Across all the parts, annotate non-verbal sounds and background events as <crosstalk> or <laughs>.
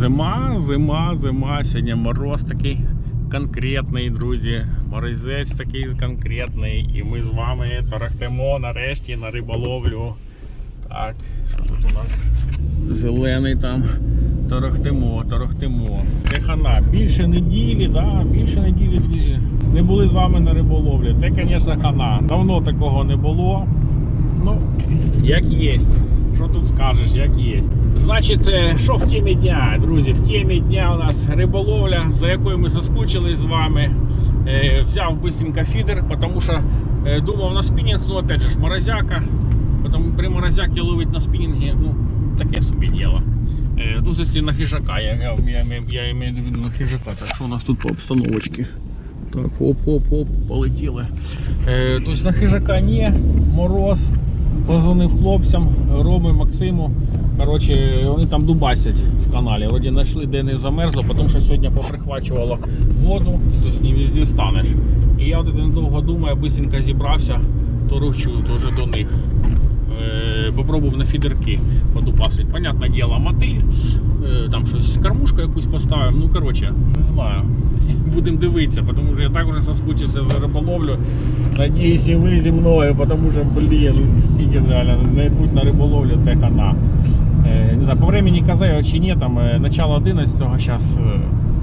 Зима, зима, зима. Сьогодні мороз такий конкретний, друзі. Морозець такий конкретний. І ми з вами торохтимо нарешті на риболовлю. Так, що тут у нас? Зелений там. Торохтимо, торохтимо. Це хана. Більше неділі, да, більше неділі, друзі. Не були з вами на риболовлі. Це, звісно, хана. Давно такого не було. Ну, як є. Що тут скажеш, як є. Значить, е, що в темі дня, друзі? В темі дня у нас риболовля, за якою ми соскучились з вами. Е, Взяв быстренько фідер, тому що е, думав на спінінг, ну опять же ж морозяка. Потім при морозяки ловить на спінінгі, ну, таке собі діло. Ну, якщо на хижака, я, я, я, я, маю в виду на хижака. Так, що у нас тут по обстановочці? Так, оп-оп-оп, полетіли. Тобто на хижака ні, мороз. Позвонив хлопцям, Роми, Максиму. Коротше, вони там дубасять в каналі. Вроді знайшли, де не замерзло, тому що сьогодні поприхвачувало воду, то не везде станеш. І я от недовго думаю, бистренько зібрався, то рухчу вже до них. Е, Попробував на фідерки подупасить. Понятне діло, мотиль, е, там щось кормушку якусь поставив. Ну, коротше, не знаю. <laughs> Будемо дивитися, тому що я так уже соскучився за риболовлю. Надіюсь, і ви зі мною, тому що, блін, скільки реально не будь на риболовлю, це хана. Е, не знаю, по времени казаю чи ні, там начало 11-го зараз.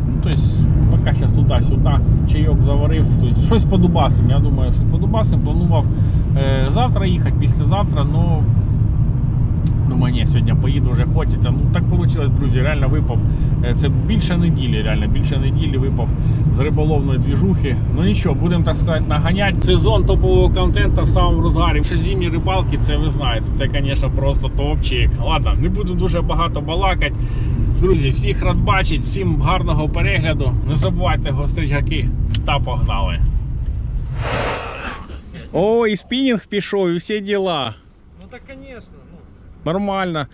Ну, то есть, поки зараз туди-сюди, чайок заварив, то есть, щось подубасим. Я думаю, що подубасим. Планував е, завтра їхати, післязавтра, ну. Думаю, ні, сьогодні поїду вже хочеться. Ну так вийшло, друзі, реально випав. Е, Це більше неділі, реально більше неділі випав з риболовної двіжухи. Ну нічого, будемо так сказати, наганяти. Сезон топового контенту в самому розгарі. Ще зимні рибалки, це ви знаєте, це, звісно, просто топчик. Ладно, не буду дуже багато балакати. Друзі, всіх рад бачить, всім гарного перегляду. Не забувайте гострить гаки та погнали. О, і спінінг пішов, і всі діла. Ну так конечно. Ну. Нормально.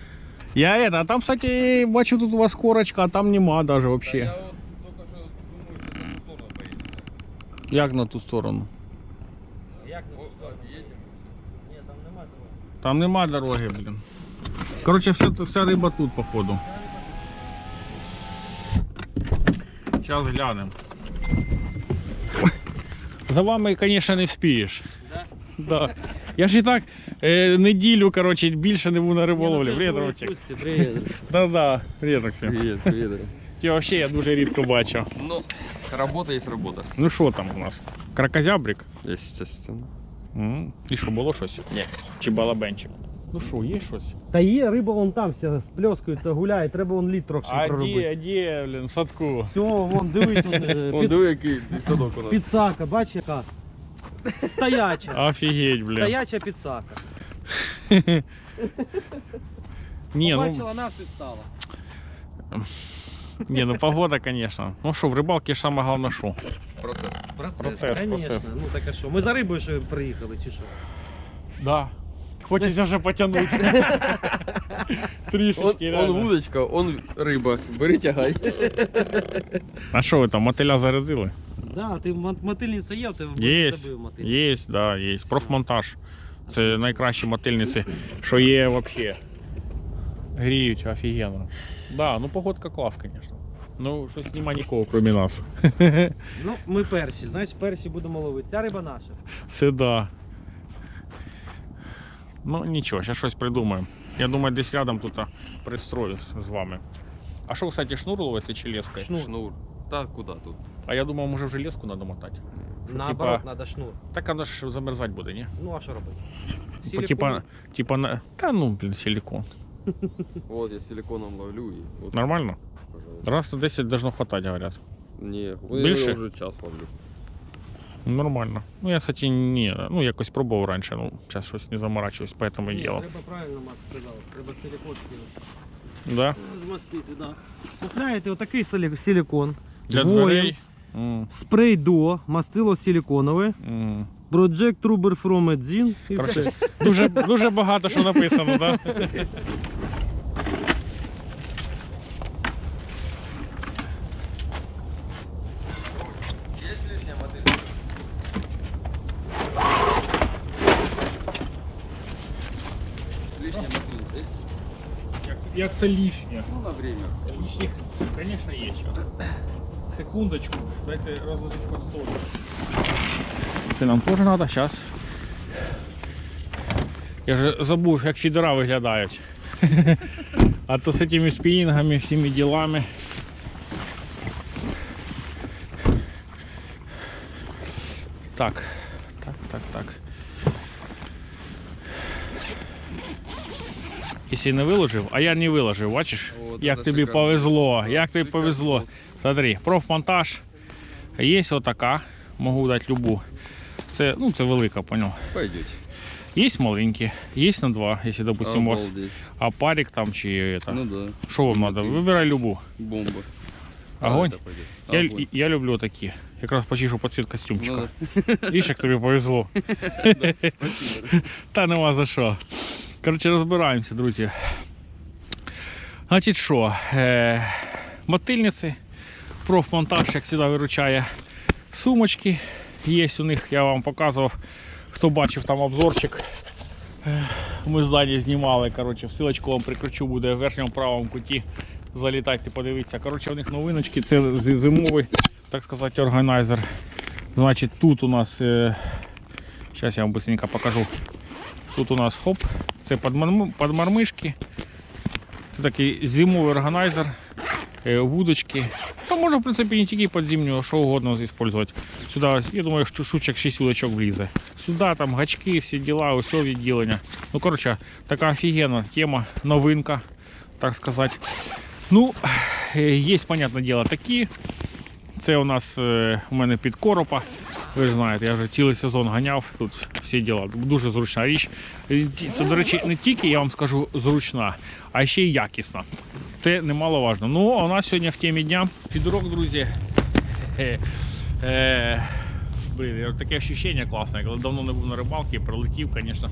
Я это, а там, кстати, бачу, тут у вас корочка, а там нема даже Да, я вот только что думаю, что на ту сторону поедем. Як на ту сторону? Як на ту сторону? Едем. Ні, там нема того. Там нема дороги, блін. Короче, вся, вся риба тут, походу. Зараз глянемо. За вами, звісно, не вспієш. Да? Да. Я ж і так е, неділю, короче, більше не був на риболовлі. ну, Привіт, Ромчик. Да-да, привіт, Максим. Привет, привет. Я вообще я дуже рідко бачу. Ну, работа есть работа. Ну що там у нас? Кракозябрик? Естественно. І що, було щось? Ні. Чи балабенчик? Ну що, є щось? Та є, риба вон там вся сплескується, гуляє, треба вон лід трохи А проробити. де, де, блін, в садку? Все, вон дивись, вон, е, Он під, диви, який садок у нас. підсака, бачиш яка? Стояча. Офігеть, блін. Стояча підсака. <laughs> Ні, ну, Побачила нас і встала. ні, ну погода, звісно. Ну що, в рибалці ж саме головне що? Процесс. Процес, Процес, Конечно, процес. ну так а що? Ми за рибою ще приїхали, чи що? Да. Хочеться вже потягнути. <laughs> Он, Трішечки, он реально. вудочка, он риба. Бери тягай. А що ви там, мотиля зарядили? Да, ти мо- мотильниця є, в тебе Є, забив мотильницю. є, да, є. Профмонтаж. Це найкращі мотильниці, що є взагалі. Гріють офігенно. Да, ну погодка клас, звісно. Ну, щось нема нікого, крім нас. Ну, ми перші, значить перші будемо ловити. Ця риба наша. Це да. Ну нічого, зараз щось придумаємо. Я думаю, десь рядом тут а, пристрою з вами. А що, кстати, шнур ловити чи леской? Шнур. Шнур. Та куди тут? А я думав, може вже леску треба мотати. Щоб, Наоборот, типа, треба шнур. Так вона ж замерзати буде, ні? Ну а що робити? Типа, Силікон. типа, типа на. Та ну, блін, силикон. Вот <laughs> я силиконом ловлю и вот, Нормально? пожалуйста. Раз на 10 должно хватать, говорят. Не, Більше? я уже час ловлю. Нормально. Ну я, кстати, не. Ну, якось пробував раніше, ну, зараз щось не заморачуюсь, поэтому і діло. треба правильно Макс сказав. Треба силікон скинути. Да? Змастити, так. Да. Купляєте отакий силікон. Для дверей. М, Спрей до, мастило силіконове, м. Project Trooper from Edzin. Короче, дуже, дуже багато що написано, так? Да? <laughs> Лишняя модель есть? Як, як це лишнє. Ну, на время. Лишніх, звісно, є що. Секундочку, дайте розложити по столу. Це нам теж треба, зараз. Я вже забув, як фідера виглядають. <laughs> А то з цими спінінгами, всіми ділами. Так, так, Якщо не виложив, а я не виложив, бачиш? Як тобі повезло, як тобі повезло. Смотри, профмонтаж. Є отака, можу дати любу. Це, ну, це велика, понял. Пойдете. Є маленькі, є на два, якщо, допустим, у вас а парик там чи это. Ну да. Що вам треба? Вибирай любу. Бомба. Огонь? А. Я, Огонь. я люблю такі. Якраз почишу по цвіт костюмчика. Ну Видиш, як тобі повезло. <laughs> Та нема за що. Коротше, розбираємося, друзі. Значить що, е, мотильниці, профмонтаж, як завжди, виручає. Сумочки є у них, я вам показував, хто бачив там обзорчик. Е, Ми з Дані знімали, коротше, ссылочку вам прикручу, буде в верхньому правому куті. Залітайте, подивіться. Коротше, у них новиночки, це зимовий, так сказати, органайзер. Значить, тут у нас, е, зараз я вам быстренько покажу. Тут у нас хоп, це подмарм- подмармишки. Це такий зимовий органайзер, е, вудочки. Та можна, в принципі, не тільки під зимню, що угодно використовувати. Сюди, я думаю, що штучок 6 вудочок влізе. Сюди там гачки, всі діла, усе відділення. Ну, коротше, така офігенна тема, новинка, так сказати. Ну, е, є, понятне діло, такі. Це у нас е, у мене під коропа. Ви ж знаєте, я вже цілий сезон ганяв, тут всі діла. Дуже зручна річ. Е, Це, до речі, не тільки я вам скажу зручна, а ще й якісна. Це немаловажно. Ну, а у нас сьогодні в темі дня підрок, друзі. Е, е, блін, таке ощущення класне, коли давно не був на рибалці, прилетів, звісно.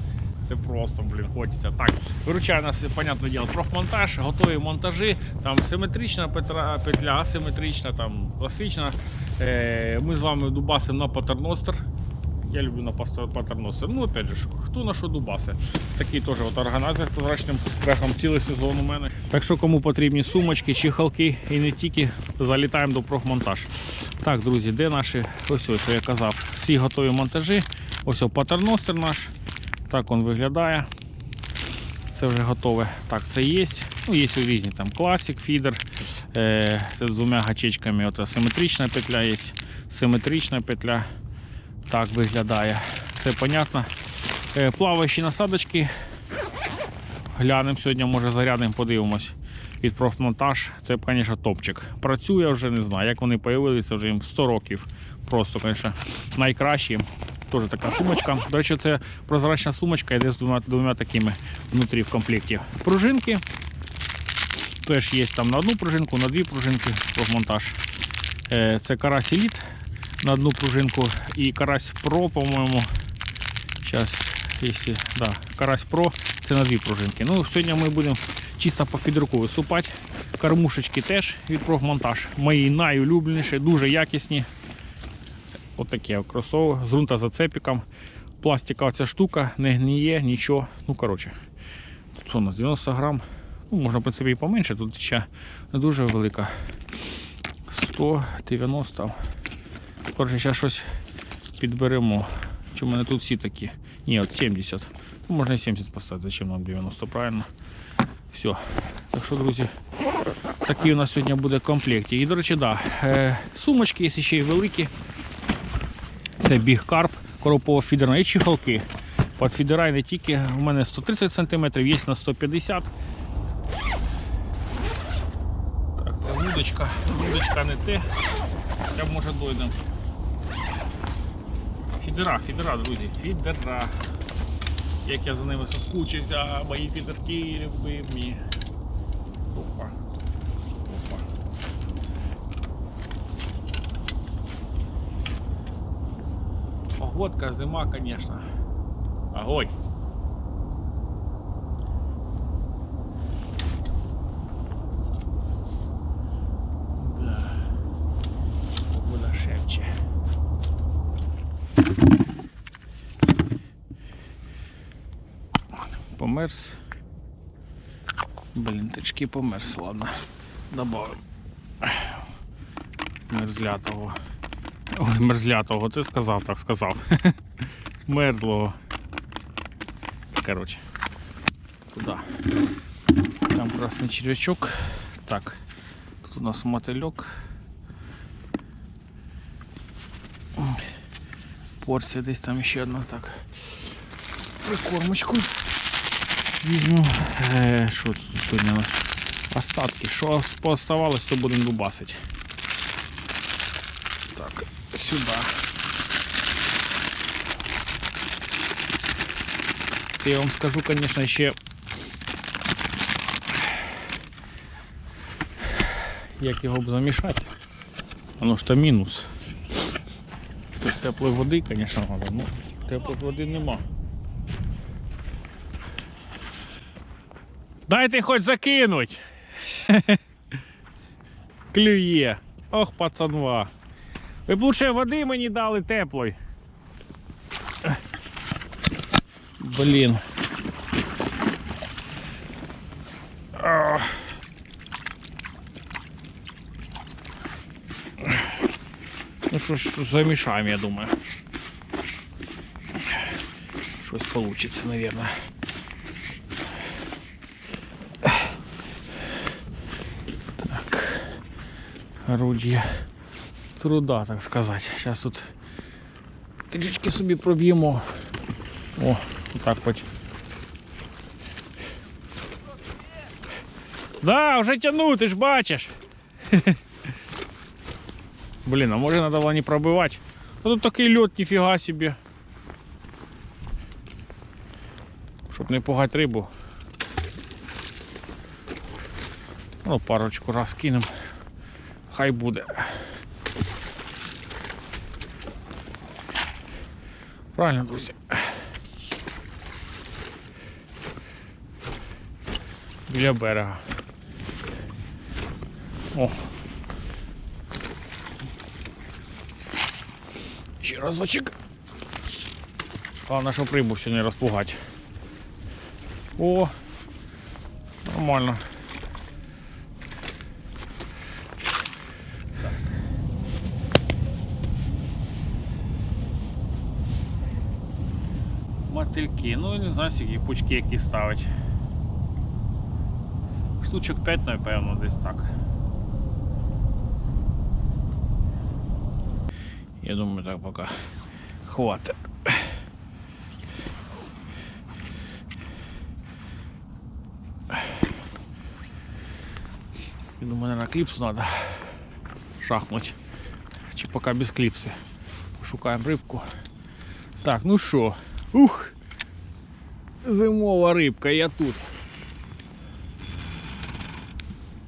Це просто, блін, хочеться. Так, виручає нас, понятне діло, профмонтаж, готові монтажі, там симетрична петра, петля, асиметрична, там класична. Е, ми з вами дубасимо на патерностер. Я люблю на патерностер. Ну, опять же, хто на що дубаси. Такий теж от органайзер з прозрачним верхом цілий сезон у мене. Так що кому потрібні сумочки, чехалки і не тільки, залітаємо до профмонтаж. Так, друзі, де наші, ось ось, що я казав, всі готові монтажі. Ось о, патерностер наш. Так він виглядає. Це вже готове. Так, це є. Ну, є різні там класик, фідер. Е, з двома гачечками. От симетрична петля є. Симетрична петля. Так виглядає. Це понятно. Е, плаваючі насадочки. Глянемо сьогодні, може зарядимо, подивимось. Від профмонтаж. Це, звісно, топчик. Працює вже не знаю, як вони з'явилися вже їм 100 років. Просто, звісно, найкращі. Теж така сумочка. До речі, це прозрачна сумочка йде з двома, двома такими внутрі в комплекті. Пружинки. Теж є там на одну пружинку, на дві пружинки профмонтаж. Е, Це карась еліт на одну пружинку і карась Pro, по-моєму. Зараз, якщо, да, карась Pro, це на дві пружинки. Ну, сьогодні ми будемо чисто по фідерку висупати. Кормушечки теж від профмонтаж. Мої найулюбленіші, дуже якісні. Отаке кросово з ґрунтозацепіком. Пластикова ця штука, не гніє, нічого. Ну, коротше, тут у нас 90 грам. Ну, можна, в принципі, і поменше, тут ще не дуже велика. 190. Коротше, зараз щось підберемо. Чи в мене тут всі такі? Ні, от 70. Ну, можна і 70 поставити, зачем нам 90, правильно? Все. Так що, друзі, такий у нас сьогодні буде комплект. І, до речі, да, е, сумочки, є ще й великі. Це біг карп, коропово фідерна і чехолки. Під фідера і не тільки. У мене 130 см, є на 150 Так, це вудочка. Вудочка не те. Я може дойдем. Фідера, фідера, друзі, фідера. Як я за ними соскучився, мої фідерки любимі. Опа. Опа. Погодка, зима, конечно. Огонь. Да. Погода шепче. Померз. Блін, тички померз, ладно. Добавим. Мерзлятого. Ой, мерзлятого, ти сказав, так сказав. <laughs> Мерзлого. Короче. Туда. Там красный червячок. Так. Тут у нас мотылек. Порція десь там ще одна так. Прикормочку. Візьму. Е, Що тут сьогодні? Остатки. Що пооставалось, то будемо дубасити. Так, сюди. Це я вам скажу, звісно, ще. Як його б замішати. Воно ж то мінус. Теплої води, звісно, треба, ну теплої води нема. Дайте хоч закинуть. <laughs> Клює. Ох, пацанва. Ви б лучше води мені дали теплої. Блін. Ну що ж, замішаємо, я думаю. Щось получится, наверное. Орудие труда, так сказать. Сейчас тут трішечки собі проб'ємо. О, отак хоч. Да, вже тяну, ти ж бачиш. <laughs> Блін, а може треба було не пробивати. А тут такий льот, ніфіга собі. Щоб не пугати рибу. Ну, парочку раз кинемо. Хай буде. Правильно, друзі. Біля берега. О. Ще разочек. Главное, щоб рибу не розпугати. О, нормально. Мотильки, ну не знаю, скільки пучки які ставить. Штучок 5, напевно, десь так. Я думаю, так пока хватит. Я думаю, наверное, клипсу надо шахнуть. Чи пока без клипси. Пошукаємо рибку. Так, ну що? Ух! Зимова рибка, я тут.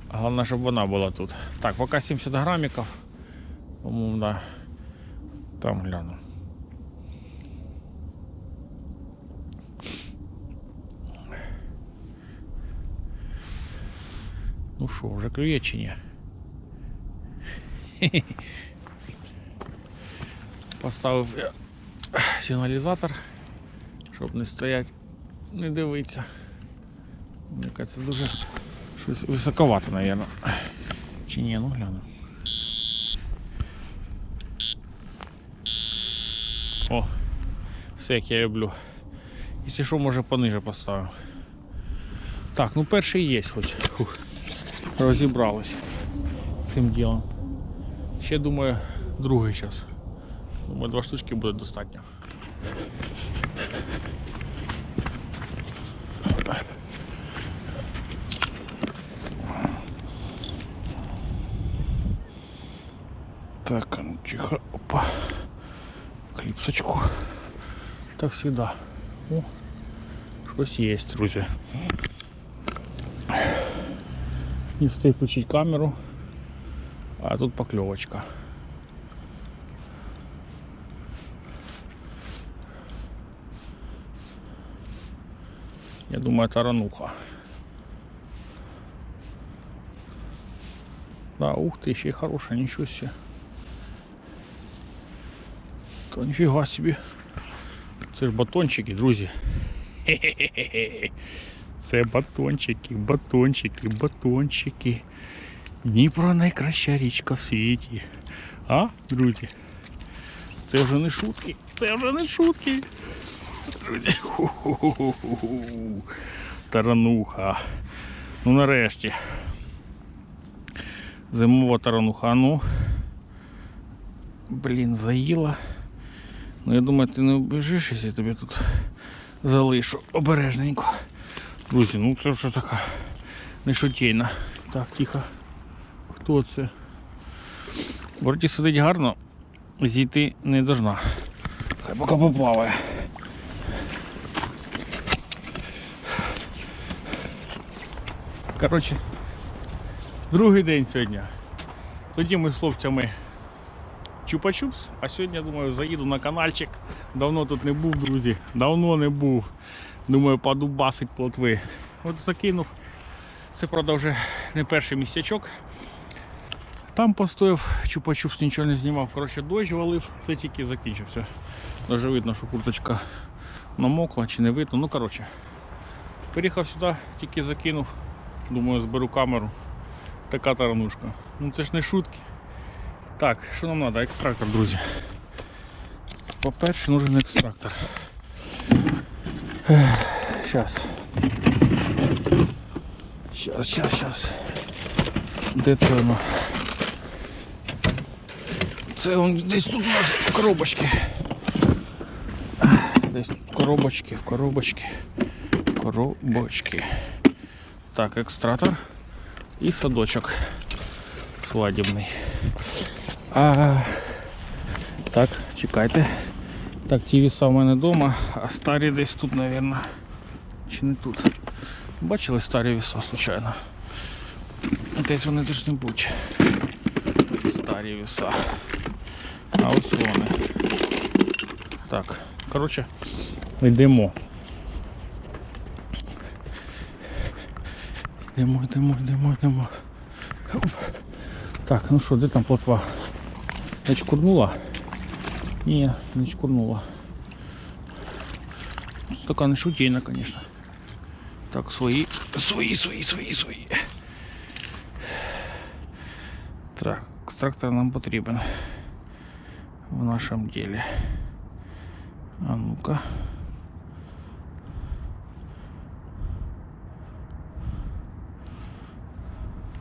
Головне, щоб вона була тут. Так, поки 70 грамиков. По-моему, да. Там гляну. Ну що, вже клює чи ні? Поставив я сигналізатор, щоб не стоять, Не дивитися. Мені кажеться, дуже щось високовато, мабуть. Чи ні, ну гляну. О, все як я люблю. Якщо що, може пониже поставимо. Так, ну перший є хоч. Фух. Розібрались цим ділом. Ще думаю, другий час. Думаю, два штучки буде достатньо. Так, а ну тихо. Опа. Кліпсочку. Так всегда. О, щось є, друзі. Не встиг включити камеру, а тут покльовочка. Я думаю, тарануха. Да, ух ты, еще и хорошая, ничего себе. То ніфіга собі. Це ж батончики, друзі. Хе-хе-хе-хе. <laughs> Це батончики, батончики, батончики. Дніпро найкраща річка в світі. А, друзі? Це вже не шутки. Це вже не шутки. Друзі. <laughs> Тарануха. Ну нарешті. Зимова тарануха. Ну. Блін, заїла. Ну я думаю, ти не обіжиш, якщо я тобі тут залишу обережненько. Друзі, ну це вже така нешутєйна. Так, тихо. Хто це? Вроді сидить гарно, зійти не должна. Хай поки поплаває. Коротше, другий день сьогодні. Тоді ми з хлопцями чупа-чупс, а сьогодні, я думаю, заїду на каналчик. Давно тут не був, друзі. Давно не був. Думаю, подубасить плотви. От закинув. Це, правда, вже не перший місячок. Там постояв, чупа-чупс нічого не знімав. Коротше, дощ валив, це тільки закінчився. Даже видно, що курточка намокла чи не видно. Ну, коротше. Приїхав сюди, тільки закинув. Думаю, зберу камеру. Така таранушка. Ну це ж не шутки. Так, що нам треба? Екстрактор, друзі. По-перше, нужен екстрактор. Сейчас. Сейчас, сейчас, сейчас. Де це воно? Це он десь тут у нас в коробочці. Десь тут в коробочці, в коробочці. Коробочки. Так, екстратор і садочок свадібний. А, так, чекайте. Так, ті віса в мене вдома, а старі десь тут, мабуть. Чи не тут? Бачили старі віса, случайно? Десь вони должны бути. Старі віса. А ось вони. Так, коротше, йдемо. Йдемо, йдемо, йдемо, йдемо. Так, ну що, де там плотва? Не чкурнула? Ні, не чкурнула. Така не шутейна, звісно. Так, свої, свої, свої, свої, свої. Так, екстрактор нам потрібен в нашому ділі. А ну-ка.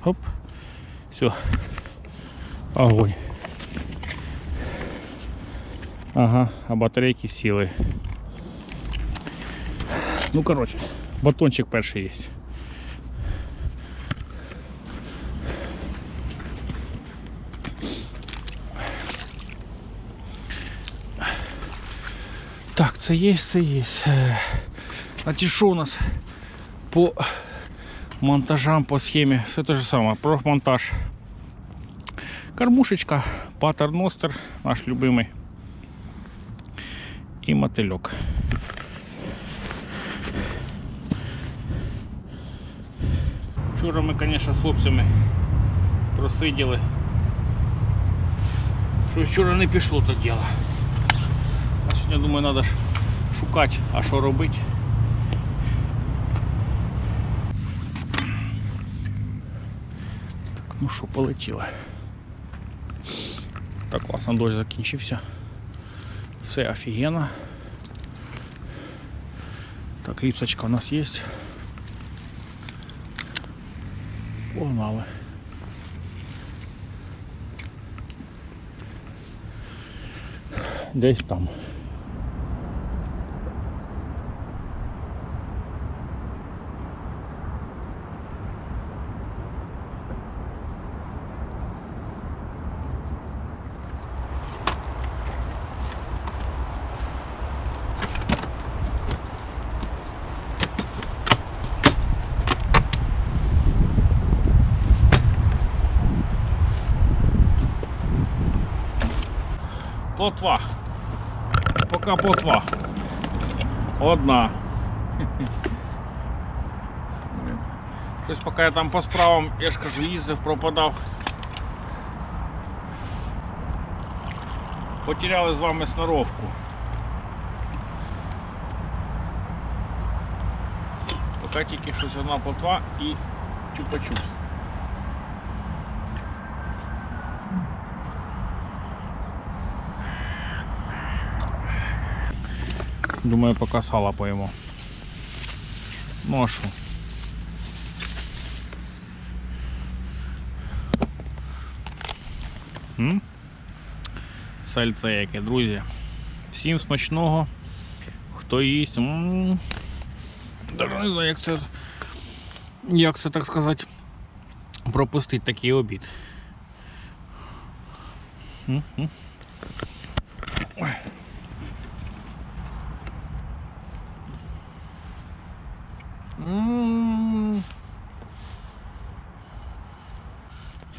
Хоп. Все. Огонь. Ага, а батарейки сіли. Ну, короче, батончик перший є. Так, це є, це є. Е, Значить, що у нас по монтажам, по схемі? Все те ж саме. Профмонтаж. Кормушечка, патерностер, наш любимий. І мотильок. Вчора ми, звісно, з хлопцями просиділи. Що вчора не пішло то діло. А сьогодні, думаю, треба ж шукати, а що робити. Так, ну що, полетіло. Так, класно, дощ закінчився. Все офігенно. Так, ліпсочка у нас є. Погнали. Десь там. Плотва. Пока плотва. Одна. Щось поки я там по справам, я ж кажу, їздив, пропадав. Потеряли з вами сноровку. Поки тільки щось одна плотва і чупа-чупс. Думаю, поки сало поїмо. Ну? Сальце яке, друзі. Всім смачного. Хто їсть. м, Даже не знаю, як це, як це так сказати, пропустити такий обід. М, м. Ой.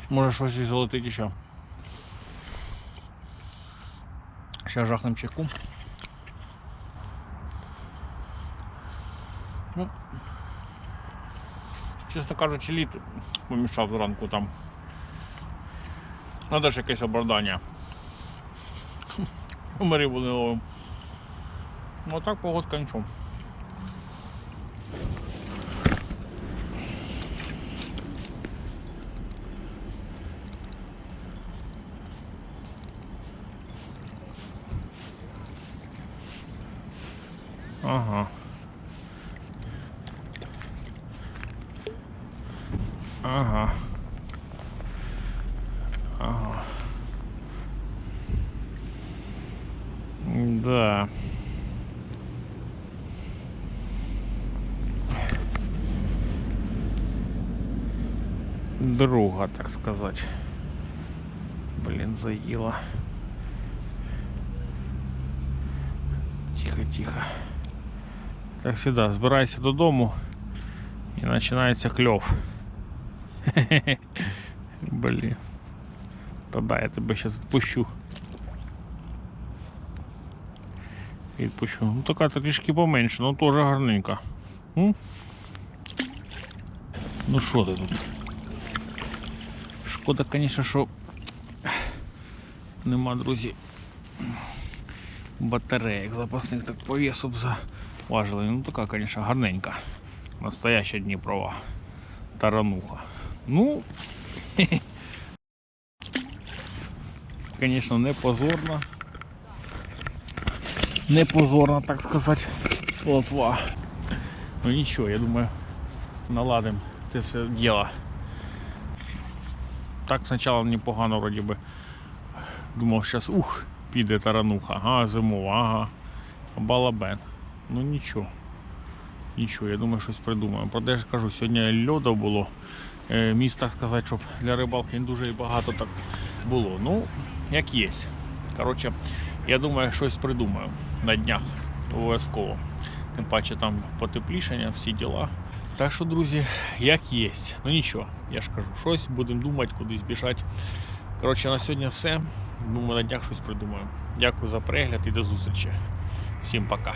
Може щось і золотить ще. Ще жахнем чайку. Ну, чесно кажучи, літ помішав зранку там. Надо ж якесь. Ми рибу не ловимо. Ну а так погодка нічого. Ага. Ага. Ага. Да. Друга, так сказать. Блин, заела. Тихо, тихо. Как всегда, збирайся додому і починається кльов. <laughs> Блін. Та да, я тебе зараз відпущу. Відпущу. Ну така трішки поменше, ну теж гарненька. М? Ну що ти тут? Шкода, звісно, що нема, друзі. Батареїк запасних так по весу б заважили. Ну така, звісно, гарненька. Настояща Дніпрова. Тарануха. Ну, <laughs> Конечно, не позорно. Не позорно, так сказати. Плотва. Ну нічого, я думаю, наладим це все діло. Так спочатку непогано вроді би. Думав, зараз ух, піде тарануха, ага, зимова, ага. Балабен. Ну нічого. Нічого, я думаю, щось придумаємо. Проте ж кажу, сьогодні льоду було. Е, міст, так сказати, щоб для рибалки не дуже багато так було. Ну, як є. Коротше, я думаю, щось придумаю на днях. Обов'язково. Тим паче там потеплішення, всі діла. Так що, друзі, як є. Ну нічого, я ж кажу, щось будемо думати, кудись біжати. Коротше, на сьогодні все. Думаю, на днях щось придумаю. Дякую за перегляд і до зустрічі. Всім пока.